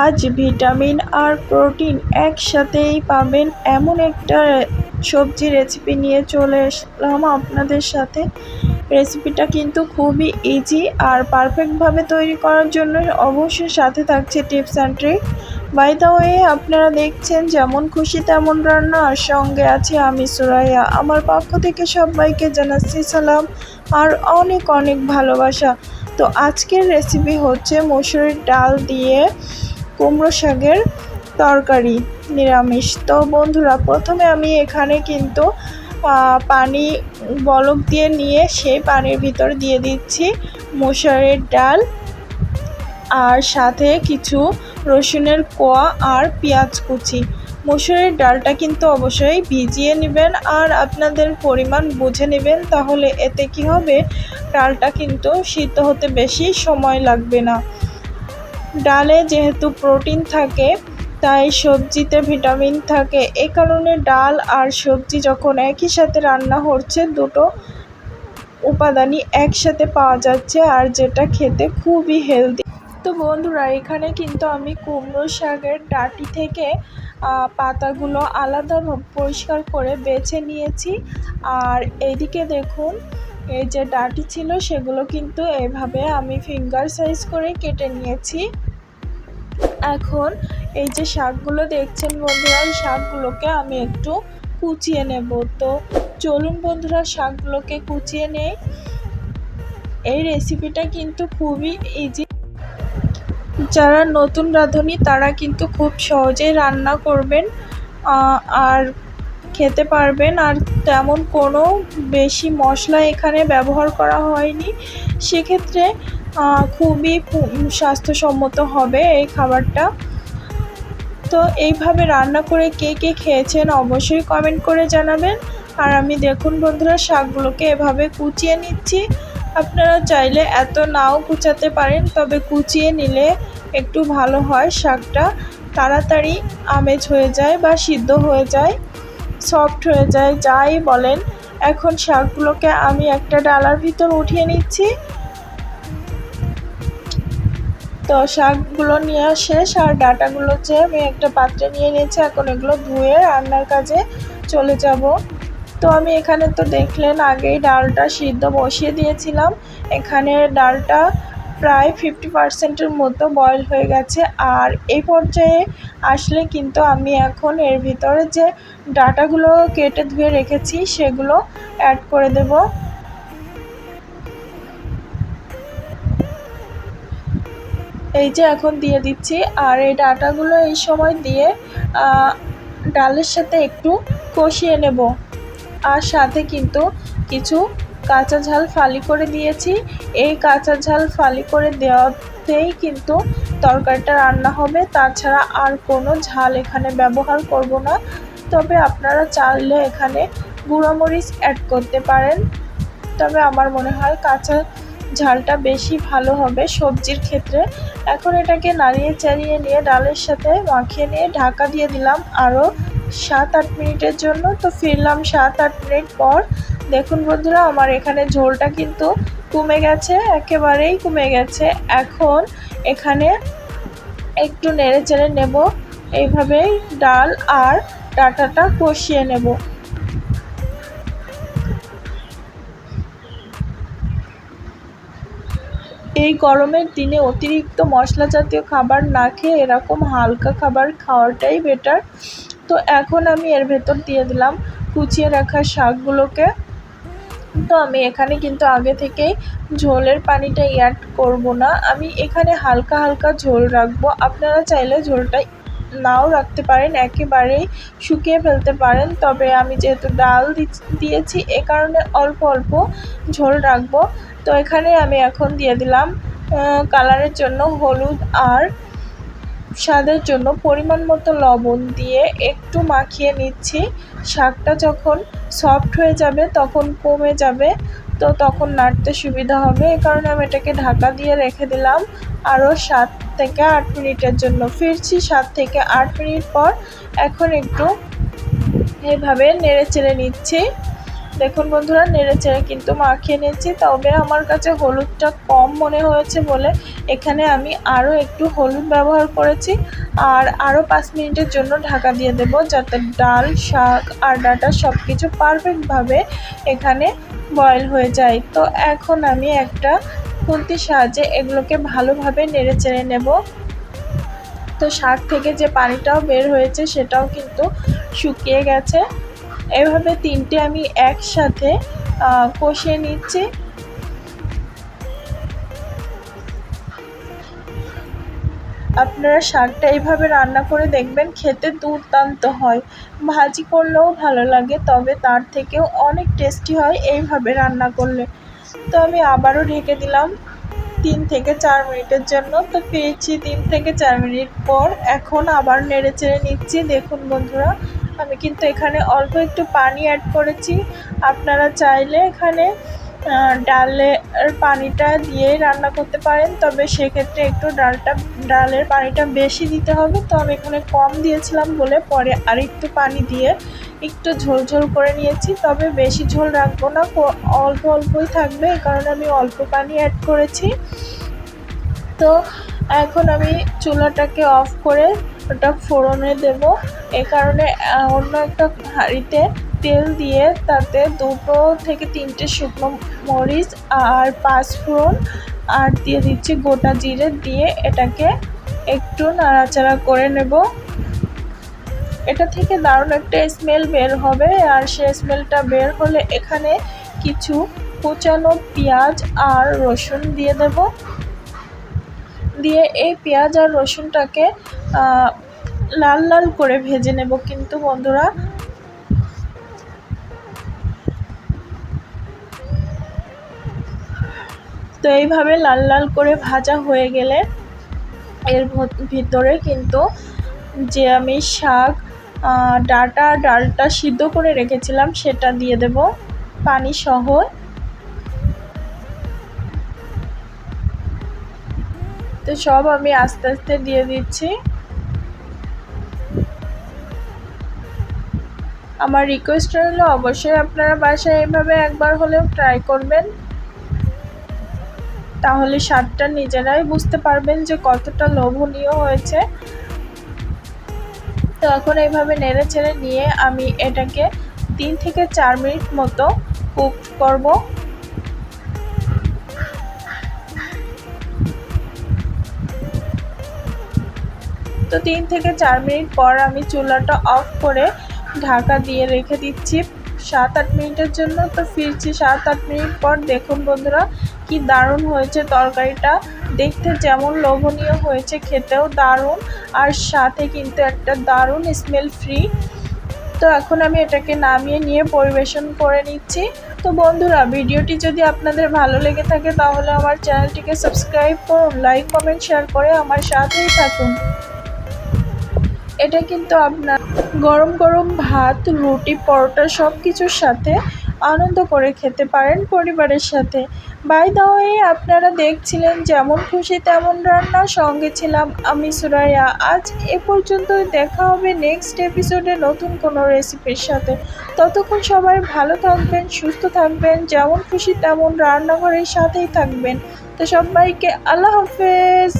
আজ ভিটামিন আর প্রোটিন একসাথেই পাবেন। এমন একটা সবজি রেসিপি নিয়ে চলে এসলাম আপনাদের সাথে। রেসিপিটা কিন্তু খুবই ইজি আর পারফেক্টভাবে তৈরি করার জন্য অবশ্যই সাথে থাকছে tips and trick by the way আপনারা দেখছেন যেমন খুশি তেমন রান্না, আর সঙ্গে আছে আমি, সুরাইয়া। আমার পক্ষ থেকে সবাইকে জানাচ্ছি সালাম আর অনেক অনেক ভালোবাসা। তো আজকের রেসিপি হচ্ছে মসুরির ডাল দিয়ে কুমড়ো শাকের তরকারি, নিরামিষ। তো বন্ধুরা, প্রথমে আমি এখানে কিন্তু পানি বলক দিয়ে নিয়ে সেই পানির ভিতর দিয়ে দিচ্ছি মশারের ডাল আর সাথে কিছু রসুনের কোয়া আর পেঁয়াজ কুচি। মসুরের ডালটা কিন্তু অবশ্যই ভিজিয়ে নেবেন আর আপনাদের পরিমাণ বুঝে নেবেন, তাহলে এতে কি হবে? ডালটা কিন্তু সিদ্ধ হতে বেশি সময় লাগবে না। ডালে যেহেতু প্রোটিন থাকে, তাই সবজিতে ভিটামিন থাকে। এ কারণে ডাল আর সবজি যখন একই সাথে রান্না হচ্ছে, দুটো উপাদানই একসাথে পাওয়া যাচ্ছে আর যেটা খেতে খুবই হেলদি তো বন্ধুরা, এখানে কিন্তু আমি কুমড়ো শাকের ডাটি থেকে পাতাগুলো আলাদা পরিষ্কার করে বেছে নিয়েছি। আর এদিকে দেখুন, এই যে ডাটি ছিল, সেগুলো কিন্তু এভাবে আমি ফিঙ্গার সাইজ করে কেটে নিয়েছি। এখন এই যে শাকগুলো দেখছেন বন্ধুরা, এই শাকগুলোকে আমি একটু কুচিয়ে নেব। তো চলুন বন্ধুরা, শাকগুলোকে কুচিয়ে নেই। এই রেসিপিটা কিন্তু খুবই ইজি যারা নতুন রাঁধুনি, তারা কিন্তু খুব সহজেই রান্না করবেন। আর খেতে পারবেন আর তেমন কোনো বেশি মশলা এখানে ব্যবহার করা হয়নি। সেক্ষেত্রে খুবই স্বাস্থ্যসম্মত হবে এই খাবারটা। তো এইভাবে রান্না করে কে কে খেয়েছেন অবশ্যই কমেন্ট করে জানাবেন। আর আমি দেখুন বন্ধুরা, শাকগুলোকে এভাবে কুচিয়ে নিচ্ছি। আপনারা চাইলে এত নাও কুচাতে পারেন, তবে কুচিয়ে নিলে একটু ভালো হয় শাকটা। তাড়াতাড়ি আমেজ হয়ে যায় বা সিদ্ধ হয়ে যায়। সফট হয়ে যায়, যাই বলেন। এখন শাকগুলোকে আমি একটা ডালার ভিতর উঠিয়ে নিচ্ছি। তো শাকগুলো নিয়ে শেষ, আর ডাটাগুলো যে আমি একটা পাত্রে নিয়ে নিয়েছি, এখন এগুলো ধুয়ে রান্নার কাজে চলে যাব। তো আমি এখানে তো দেখলেন, আগেই ডালটা সিদ্ধ বসিয়ে দিয়েছিলাম। এখানে ডালটা প্রায় ফিফটি পার্সেন্টের মতো বয়েল হয়ে গেছে। আর এই পর্যায়ে আসলে কিন্তু আমি এখন এর ভিতরে যে ডাটাগুলো কেটে ধুয়ে রেখেছি, সেগুলো অ্যাড করে দেব। এই যে এখন দিয়ে দিচ্ছি। আর এই ডাটাগুলো এই সময় দিয়ে ডালের সাথে একটু কষিয়ে নেব। আর সাথে কিন্তু কিছু কাঁচা ঝাল ফালি করে দিয়েছি। এই কাঁচা ঝাল ফালি করে দেওয়াতেই কিন্তু তরকারিটা রান্না হবে। তাছাড়া আর কোনো ঝাল এখানে ব্যবহার করব না। তবে আপনারা চাইলে এখানে গুঁড়োমরিচ অ্যাড করতে পারেন। তবে আমার মনে হয় কাঁচা ঝালটা বেশি ভালো হবে সবজির ক্ষেত্রে। এখন এটাকে নাড়িয়ে চাড়িয়ে নিয়ে ডালের সাথে মাখিয়ে নিয়ে ঢাকা দিয়ে দিলাম আরও সাত আট মিনিটের জন্য। তো ফিরলাম সাত আট মিনিট পর। দেখুন বন্ধুরা, আমার এখানে ঝোলটা কিন্তু কমে গেছে, একেবারেই কমে গেছে। এখন এখানে একটু নেড়ে চেড়ে নেব, এইভাবেই ডাল আর ডাটাটা কষিয়ে নেব। এই গরমের দিনে অতিরিক্ত মশলা জাতীয় খাবার না খেয়ে এরকম হালকা খাবার খাওয়াটাই বেটার তো এখন আমি এর ভেতর দিয়ে দিলাম কুচিয়ে রাখা শাকগুলোকে। তো আমি এখানে কিন্তু আগে থেকেই ঝোলের পানিটা অ্যাড করব না। আমি এখানে হালকা হালকা ঝোল রাখব। আপনারা চাইলে ঝোলটা নাও রাখতে পারেন, একেবারেই শুকিয়ে ফেলতে পারেন। তবে আমি যেহেতু ডাল দিয়েছি, এ কারণে অল্প অল্প ঝোল রাখব। তো এখানে আমি এখন দিয়ে দিলাম কালারের জন্য হলুদ আর স্বাদের জন্য পরিমাণ মতো লবণ দিয়ে একটু মাখিয়ে নিচ্ছি। শাকটা যখন সফট হয়ে যাবে, তখন কমে যাবে, তো তখন নাড়তে সুবিধা হবে। এই কারণে আমি এটাকে ঢাকা দিয়ে রেখে দিলাম। আরও সাত থেকে আট মিনিটের জন্য ফিরছি। সাত থেকে আট মিনিট পর এখন একটু এভাবে নেড়ে চেড়ে নিচ্ছি। দেখুন বন্ধুরা নেড়ে চেড়ে কিন্তু মাখিয়ে নিয়েছি তবে আমার কাছে হলুদটা কম মনে হয়েছে বলে এখানে আমি আরও একটু হলুদ ব্যবহার করেছি। আর আরও পাঁচ মিনিটের জন্য ঢাকা দিয়ে দেব যাতে ডাল, শাক আর ডাটা সব কিছু পারফেক্টভাবে এখানে বয়েল হয়ে যায়। তো এখন আমি একটা খুন্তির সাহায্যে এগুলোকে ভালোভাবে নেড়ে চেড়ে নেব। তো শাক থেকে যে পানিটাও বের হয়েছে সেটাও কিন্তু শুকিয়ে গেছে। এভাবে তিনটে আমি একসাথে কষিয়ে নিচ্ছি। আপনারা শাকটা এইভাবে রান্না করে দেখবেন, খেতে দুর্দান্ত হয়। ভাজি করলেও ভালো লাগে, তবে তার থেকেও অনেক টেস্টি হয় এইভাবে রান্না করলে। তো আমি আবারও ঢেকে দিলাম তিন থেকে চার মিনিটের জন্য। তো পেয়েছি তিন থেকে চার মিনিট পর, এখন আবার নেড়ে চেড়ে নিচ্ছি। দেখুন বন্ধুরা আমি কিন্তু এখানে অল্প একটু পানি অ্যাড করেছি। আপনারা চাইলে এখানে ডালের পানিটা দিয়েই রান্না করতে পারেন, তবে সেক্ষেত্রে একটু ডালটা, ডালের পানিটা বেশি দিতে হবে। তো আমি এখানে কম দিয়েছিলাম বলে পরে আর একটু পানি দিয়ে একটু ঝোল ঝোল করে নিয়েছি। তবে বেশি ঝোল রাখব না অল্প অল্পই থাকবে এই কারণে আমি অল্প পানি অ্যাড করেছি। তো এখন আমি চুলাটাকে অফ করে ওটা ফোড়নে দেব। এ কারণে অন্য একটা হাঁড়িতে তেল দিয়ে তাতে দুটো থেকে তিনটে শুকনো মরিচ আর পাঁচ ফোড়ন আর দিয়ে দিচ্ছি গোটা জিরে দিয়ে এটাকে একটু নাড়াচাড়া করে নেব। এটা থেকে দারুণ একটা স্মেল বের হবে আর সে স্মেলটা বের হলে এখানে কিছু কুচানো পেঁয়াজ আর রসুন দিয়ে দেব। দিয়ে এই পেঁয়াজ আর রসুনটাকে লাল লাল করে ভেজে নেব। কিন্তু বন্ধুরা, তো এইভাবে লাল লাল করে ভাজা হয়ে গেলে এর ভিতরে কিন্তু যে আমি শাক ডাটা, ডালটা সিদ্ধ করে রেখেছিলাম, সেটা দিয়ে দেব। পানি সহ তো সব আমি আস্তে আস্তে দিয়ে দিচ্ছি। আমার রিকোয়েস্ট রইল অবশ্যই আপনারা বাসায় এইভাবে একবার হলেও ট্রাই করবেন। তাহলে স্বাদটা নিজেরাই বুঝতে পারবেন যে কতটা লোভনীয় হয়েছে। তো এখন এইভাবে নেড়ে চেড়ে নিয়ে আমি এটাকে তিন থেকে চার মিনিট মতো কুক করব। তো তিন থেকে চার মিনিট পর আমি চুলাটা অফ করে ঢাকা দিয়ে রেখে দিচ্ছি সাত আট মিনিটের জন্য। তো ফিরছি সাত আট মিনিট পর। দেখুন বন্ধুরা, কি দারুণ হয়েছে তরকারিটা। দেখতে যেমন লোভনীয় হয়েছে, খেতেও দারুণ আর সাথে কিন্তু একটা দারুণ স্মেল ফ্রি তো এখন আমি এটাকে নামিয়ে নিয়ে পরিবেশন করে নিচ্ছি। তো বন্ধুরা, ভিডিওটি যদি আপনাদের ভালো লেগে থাকে, তাহলে আমার চ্যানেলটিকে সাবস্ক্রাইব করুন লাইক কমেন্ট শেয়ার করে আমার সাথেই থাকুন। এটা কিন্তু আপনার গরম গরম ভাত, রুটি, পরোটা সব কিছুর সাথে আনন্দ করে খেতে পারেন পরিবারের সাথে। বাই দা আপনারা দেখছিলেন যেমন খুশি তেমন রান্না। সঙ্গে ছিলাম আমি, সুরাইয়া। আজ এ পর্যন্তই দেখা হবে নেক্সট এপিসোডে নতুন কোনো রেসিপির সাথে। ততক্ষণ সবাই ভালো থাকবেন, সুস্থ থাকবেন, যেমন খুশি তেমন রান্নাঘরের সাথেই থাকবেন। তো সবাইকে আল্লাহ হাফেজ।